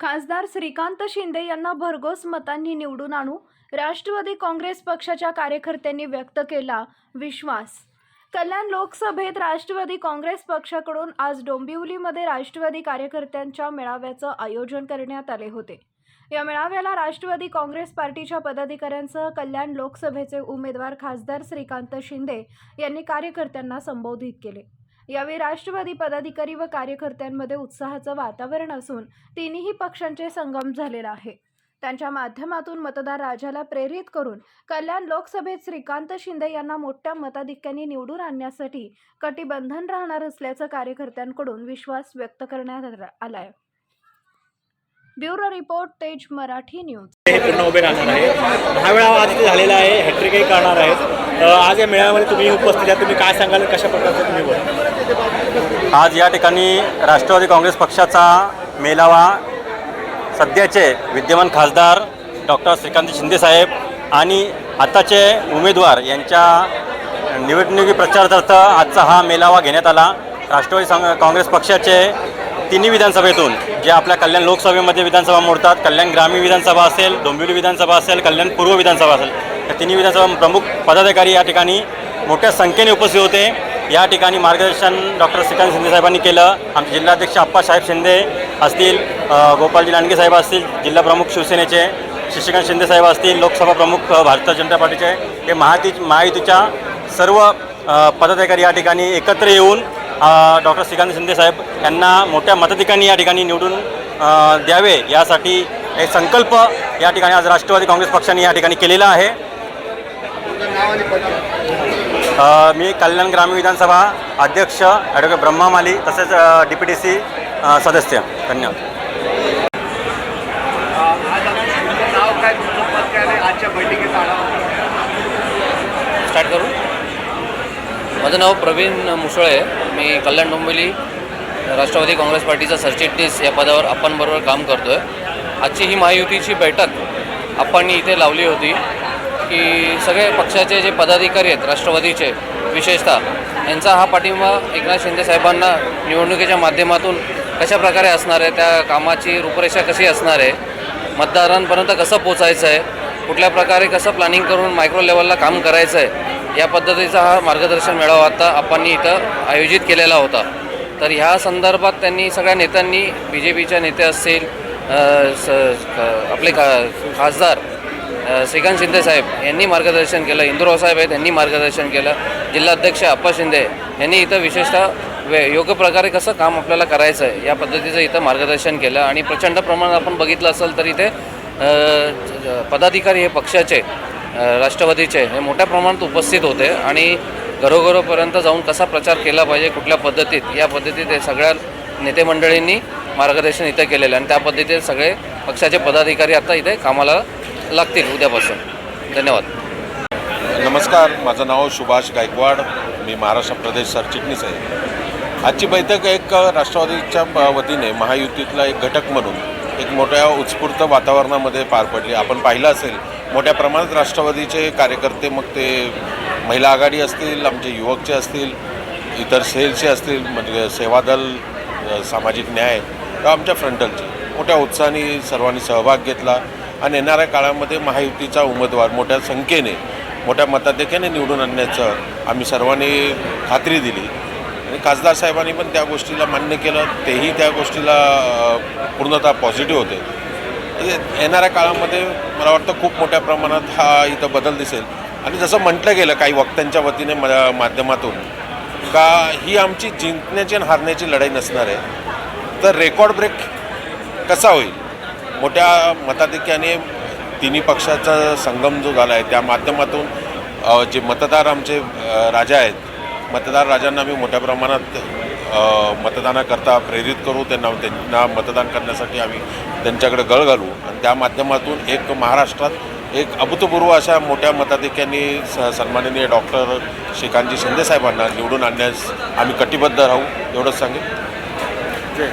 खासदार श्रीकांत शिंदे यांना भरघोस मतांनी निवडून आणू राष्ट्रवादी काँग्रेस पक्षाच्या कार्यकर्त्यांनी व्यक्त केला विश्वास. कल्याण लोकसभेत राष्ट्रवादी काँग्रेस पक्षाकडून आज डोंबिवलीमध्ये राष्ट्रवादी कार्यकर्त्यांच्या मेळाव्याचं आयोजन करण्यात आले होते. या मेळाव्याला राष्ट्रवादी काँग्रेस पार्टीच्या पदाधिकाऱ्यांसह कल्याण लोकसभेचे उमेदवार खासदार श्रीकांत शिंदे यांनी कार्यकर्त्यांना संबोधित केले. यावेळी राष्ट्रवादी पदाधिकारी व कार्यकर्त्यांमध्ये उत्साहाचं वातावरण असून तिन्ही पक्षांचे संगम झालेला आहे. त्यांच्या माध्यमातून मतदार राजाला प्रेरित करून कल्याण लोकसभेत श्रीकांत शिंदे यांना मोठ्या मताधिक्याने निवडून आणण्यासाठी कटिबंधन राहणार असल्याचं कार्यकर्त्यांकडून विश्वास व्यक्त करण्यात आला- आलाय. ब्युरो रिपोर्ट तेज मराठी न्यूज. हे पूर्ण उभे राहणार आहे. दहा वेळा आज झालेला आहे. हॅट्रिकही करणार आहेत. आज या मेळाव्यामध्ये तुम्ही उपस्थित आहात. तुम्ही काय सांगाल? कशा प्रकारचं तुम्ही बोल आज या ठिकाणी राष्ट्रवादी काँग्रेस पक्षाचा मेलावा सध्याचे विद्यमान खासदार डॉक्टर श्रीकांत शिंदेसाहेब आणि आताचे उमेदवार यांच्या निवडणुकी प्रचारार्थ आजचा हा मेलावा घेण्यात आला. राष्ट्रवादी संघ- काँग्रेस पक्षाचे तिन्ही विधानसभेतून जे आपल्या कल्याण लोकसभेमध्ये विधानसभा मोडतात कल्याण ग्रामीण विधानसभा असेल डोंबिवली विधानसभा असेल कल्याण पूर्व विधानसभा असेल या तिन्ही विधानसभा प्रमुख पदाधिकारी या ठिकाणी मोठ्या संख्येने उपस्थित होते. या ठिकाणी मार्गदर्शन डॉक्टर श्रीकांत शिंदे साहेबांनी केलं. आमचे जिल्हाध्यक्ष आप्पासाहेब शिंदे असतील गोपालजी लांडगे साहेब असतील जिल्हा प्रमुख शिवसेनेचे शशिकांत शिंदे साहेब असतील लोकसभा प्रमुख भारतीय जनता पार्टीचे हे महाती महायुतीच्या सर्व पदाधिकारी या ठिकाणी एकत्र येऊन डॉक्टर श्रीकांत शिंदे साहेब यांना मोठ्या मताधिकांनी या ठिकाणी निवडून द्यावे. यासाठी हे संकल्प या ठिकाणी आज राष्ट्रवादी काँग्रेस पक्षाने या ठिकाणी केलेला आहे. मी कल्याण ग्रामीण विधानसभा अध्यक्ष ॲडव्होकेट ब्रह्मा माली तसेच डी पी टी सी सदस्य. धन्यवाद. स्टार्ट करू? माझं नाव प्रवीण मुसळे मी कल्याण डोंबिवली राष्ट्रवादी काँग्रेस पार्टीचा सरचिटणीस. या पदावर आपणबरोबर काम करतो आहे आजची ही महायुतीची बैठक आपण इथे लावली होती. की सगळे पक्षाचे जे पदाधिकारी आहेत राष्ट्रवादीचे विशेषतः यांचा हा पाठिंबा एकनाथ शिंदे साहेबांना निवडणुकीच्या माध्यमातून कशा प्रकारे असणार आहे त्या कामाची रूपरेषा कशी असणार आहे मतदारांपर्यंत कसं पोचायचं आहे कुठल्या प्रकारे कसं प्लॅनिंग करून मायक्रो लेवलला काम करायचं आहे या पद्धतीचा हा मार्गदर्शन मेळावा आता आपण इथं आयोजित केलेला होता. तर ह्या संदर्भात त्यांनी सगळ्या नेत्यांनी बी जे पीच्या नेते असतील स- आपले खा खासदार श्रीकांत शिंदे साहेब यांनी मार्गदर्शन केलं इंदुराव साहेब आहेत यांनी मार्गदर्शन केलं जिल्हाध्यक्ष अप्पा शिंदे यांनी इथं विशेषतः वे योग्य प्रकारे कसं काम आपल्याला करायचं आहे या पद्धतीचं इथं मार्गदर्शन केलं आणि प्रचंड प्रमाणात आपण बघितलं असेल तर इथे पदाधिकारी हे पक्षाचे राष्ट्रवादीचे हे मोठ्या प्रमाणात उपस्थित होते आणि घरोघरोपर्यंत जाऊन कसा प्रचार केला पाहिजे कुठल्या पद्धतीत या पद्धतीत हे सगळ्या नेते मंडळींनी मार्गदर्शन इथं केलेलं आणि त्या पद्धतीत सगळे पक्षाचे पदाधिकारी आता इथे कामाला लागतील उद्यापासून. धन्यवाद. नमस्कार माझं नाव सुभाष गायकवाड. मी महाराष्ट्र प्रदेश सरचिटणीस आहे. आजची बैठक एक राष्ट्रवादीच्या वतीने महायुतीतला एक घटक म्हणून एक मोठ्या उत्स्फूर्त वातावरणामध्ये पार पडली. आपण पाहिलं असेल मोठ्या प्रमाणात राष्ट्रवादीचे कार्यकर्ते मग ते महिला आघाडी असतील आमचे युवकचे असतील इतर सेलचे असतील म्हणजे सेवादल सामाजिक न्याय किंवा आमच्या फ्रंटलचे मोठ्या उत्साहाने सर्वांनी सहभाग घेतला. आणि येणाऱ्या काळामध्ये महायुतीचा उमेदवार मोठ्या संख्येने मोठ्या मताधिक्याने निवडून आणण्याचं आम्ही सर्वांनी खात्री दिली. आणि खासदार साहेबांनी पण त्या गोष्टीला मान्य केलं तेही त्या गोष्टीला पूर्णतः पॉझिटिव्ह होते. म्हणजे येणाऱ्या काळामध्ये मला वाटतं खूप मोठ्या प्रमाणात हा इथं बदल दिसेल. आणि जसं म्हटलं गेलं काही वक्त्यांच्या वतीने मा- माध्यमातून का ही आमची जिंकण्याची आणि हारण्याची लढाई नसणार आहे तर रेकॉर्ड ब्रेक कसा होईल? मोठ्या मताधिक्याने तिन्ही पक्षाचा संगम जो झाला आहे त्या माध्यमातून जे मतदार आमचे राजा आहेत मतदार राजांना आम्ही मोठ्या प्रमाणात मतदानाकरता प्रेरित करू त्यांना त्यांना मतदान करण्यासाठी आम्ही त्यांच्याकडे गळ घालू. आणि त्या माध्यमातून एक महाराष्ट्रात एक अभूतपूर्व अशा मोठ्या मताधिक्यांनी स सन्माननीय डॉक्टर श्रीकांतजी शिंदेसाहेबांना निवडून आणण्यास आम्ही कटिबद्ध राहू एवढंच सांगेन. जय.